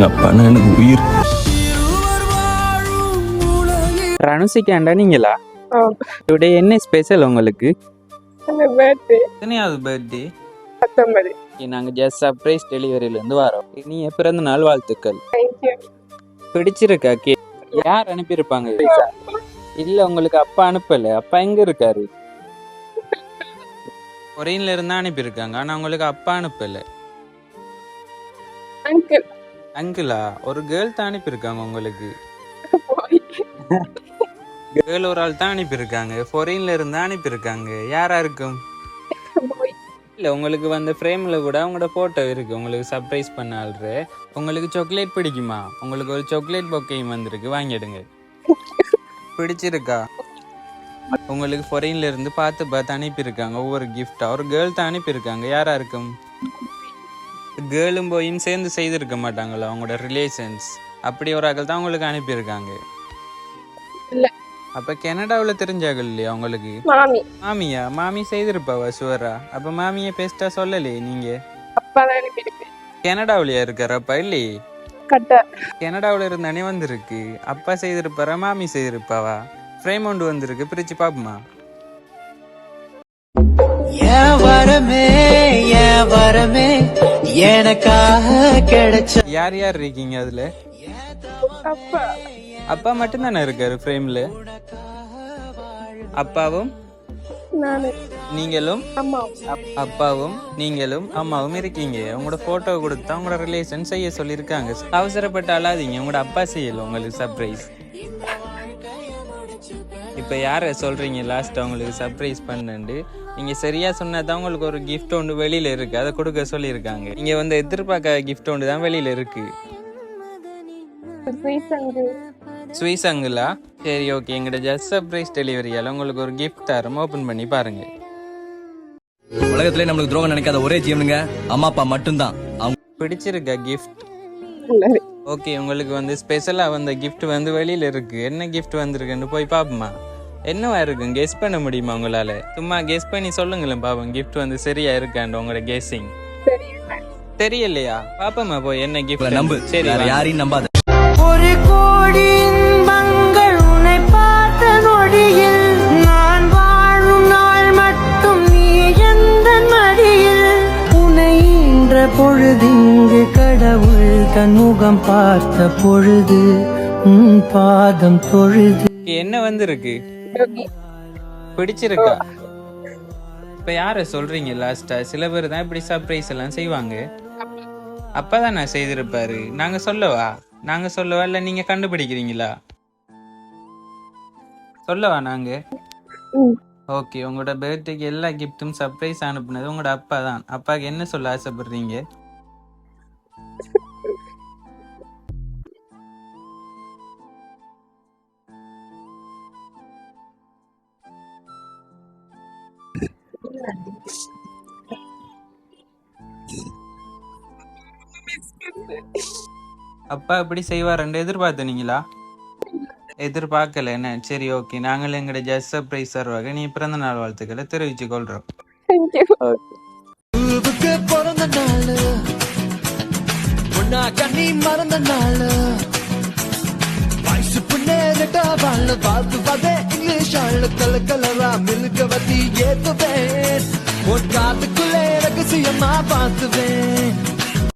எங்கள் அப்பானா எனக்கு உயிர். ரனுசிக்காண்டா நீங்களா? டுடே என்ன ஸ்பெஷல் உங்களுக்கு? எத்தனையாவது பர்த்டே பத்தொன்பது. நாங்கள் ஜஸ்ட் சர்ப்ரைஸ் டெலிவரியிலேருந்து வரோம். இனிய பிறந்த நாள் வாழ்த்துக்கள். பிடிச்சிருக்கா கே யார் அனுப்பியிருப்பாங்க இல்ல உங்களுக்கு அப்பா அனுப்பல. அப்பா எங்க இருக்காரு? ஒரேன்ல இருந்தா அனுப்பியிருக்காங்க. ஆனா உங்களுக்கு அப்பா அனுப்பல. அங்கிள் அங்கிளா? ஒரு கேர்ள் தான் அனுப்பியிருக்காங்க உங்களுக்கு. கேர்ள் ஒரு ஆள் தான் அனுப்பியிருக்காங்க. ஃபாரின்ல இருந்து அனுப்பியிருக்காங்க. யாரா இருக்கும் இல்லை உங்களுக்கு வந்த ஃப்ரேமில் கூட உங்களோட ஃபோட்டோ இருக்கு. உங்களுக்கு சர்ப்ரைஸ் பண்ண ஆள்ரு. உங்களுக்கு சாக்லேட் பிடிக்குமா? உங்களுக்கு ஒரு சாக்லேட் பொக்கையும் வந்திருக்கு. வாங்கிடுங்க பிடிச்சிருக்கா? உங்களுக்கு ஃபாரின்ல இருந்து பார்த்து பார்த்து அனுப்பியிருக்காங்க. ஒவ்வொரு கிஃப்டா ஒரு கேர்ள் தான் அனுப்பியிருக்காங்க. யாரா இருக்கும் கேர்ளும் போயும் சேர்ந்து செய்திருக்க மாட்டாங்களா அவங்களோட ரிலேஷன்ஸ் அப்படி ஒரு ஆக்கள் தான் உங்களுக்கு அனுப்பியிருக்காங்க. அப்ப கனடாவுல தெரிஞ்சாகள் இல்லையா உங்களுக்கு? மாமி. மாமியா? மாமி செய்திருப்பாவா சுவரா அப்ப மாமியை பேஸ்டா சொல்லலையே நீங்க? கனடாவிலயா இருக்காரப்பா இல்லையே? கனடாவுல இருந்தானே வந்திருக்கு. அப்பா செய்திருப்பாரா மாமி செய்திருப்பாவா? ஃப்ரேம் ஒன்று வந்திருக்கு பிரிச்சு பாப்போமா வரமே என் வரமே? எனக்காக கிடைச்ச யார் யார் இருக்கீங்க அதுல? அப்பா. அப்பா மட்டும்தானே இருக்காரு ஃப்ரேம்ல அப்பாவும்? நீங்களும்? அப்பாவும் நீங்களும் அம்மாவும் இருக்கீங்க. உங்களோட போட்டோ கொடுத்தா உங்களோட ரிலேஷன் செய்ய சொல்லியிருக்காங்க. அவசரப்பட்டு அழாதீங்க. உங்களோட அப்பா செய்யல உங்களுக்கு சர்ப்ரைஸ் இப்போ யாரை சொல்றீங்க லாஸ்ட் உங்களுக்கு சர்ப்ரைஸ் பண்ணுண்டு நீங்க சரியா சொன்னா தான் உங்களுக்கு ஒரு gift ஒன்று வெளியில இருக்கு. அதை கொடுக்க சொல்லியிருக்காங்க. நீங்க வந்து எதிர்பார்க்காத gift ஒன்று தான் வெளியில இருக்கு. ஸ்வீட் அங்கு ஸ்வீஸ் அங்குலா சரி ஓகே எங்கள்ட ஜஸ்ட் சர்ப்ரைஸ் டெலிவரியால உங்களுக்கு ஒரு gift தரோம் ஓப்பன் பண்ணி பாருங்க. உலகத்திலே நம்மளுக்கு துரோகம் நினைக்காத ஒரே ஜீவனுங்க. அம்மா அப்பா மட்டும்தான். அவங்க பிடிச்சிருக்கா கிஃப்ட் ஓகே உங்களுக்கு வந்து ஸ்பெஷலாக வந்த gift வந்து வெளியில இருக்கு. என்ன gift வந்திருக்குன்னு போய் பாப்போமா? என்னவா இருக்கும்? கெஸ் பண்ண முடியுமா உங்களால? சும்மா கெஸ் பண்ணி சொல்லுங்களேன் பாப்போம். gift வந்து சரியா இருக்காண்டு உங்களோட கெஸ்ஸிங் தெரியல தெரியலையா? பாப்போமா போய் என்ன gift நம்பு. சரி. யாரையும் நம்பாத. தன் முகம் பார்த்த பொழுது உன் பாதம் தொழுது. என்ன வந்திருக்கு? பிடிச்சிருக்கா? இப்ப யார சொல்றீங்க லாஸ்டா சில பேர் தான் இப்படி சர்ப்ரைஸ் எல்லாம் செய்வாங்க. அப்பதான் நான் செய்திருப்பாரு. நாங்க சொல்லவா? நாங்க சொல்லவா? இல்ல நீங்க கண்டுபிடிக்கிறீங்களா? சொல்லவா நாங்க? ஓகே உங்களோட பர்த்டேக்கு எல்லா கிஃப்ட்டும் சர்ப்ரைஸ் அனுப்புனது உங்களோட அப்பா தான் அப்பாவுக்கு என்ன சொல்ல ஆசைப்படுறீங்க? அப்பா இப்படி செய்வாருன்னு எதிர்பார்த்தனீங்களா? எதிர்பார்க்கல என்ன சரி ஓகே. நாங்கள் எங்களோட ஜஸ்ட் சர்ப்ரைஸ் தருவாங்க நீ பிறந்த நாள் வாழ்த்துக்களை தெரிவிச்சு கொள்றோம் பிறந்த நாள். உன்னா கண்ணி பார்த்து பார்த்தே இங்கிலீஷ் ஆள் கல கலரா மில்க வத்தி ஏத்துவேன். உன் காத்துக்குள்ளே ரகசியமா பார்த்துவேன்.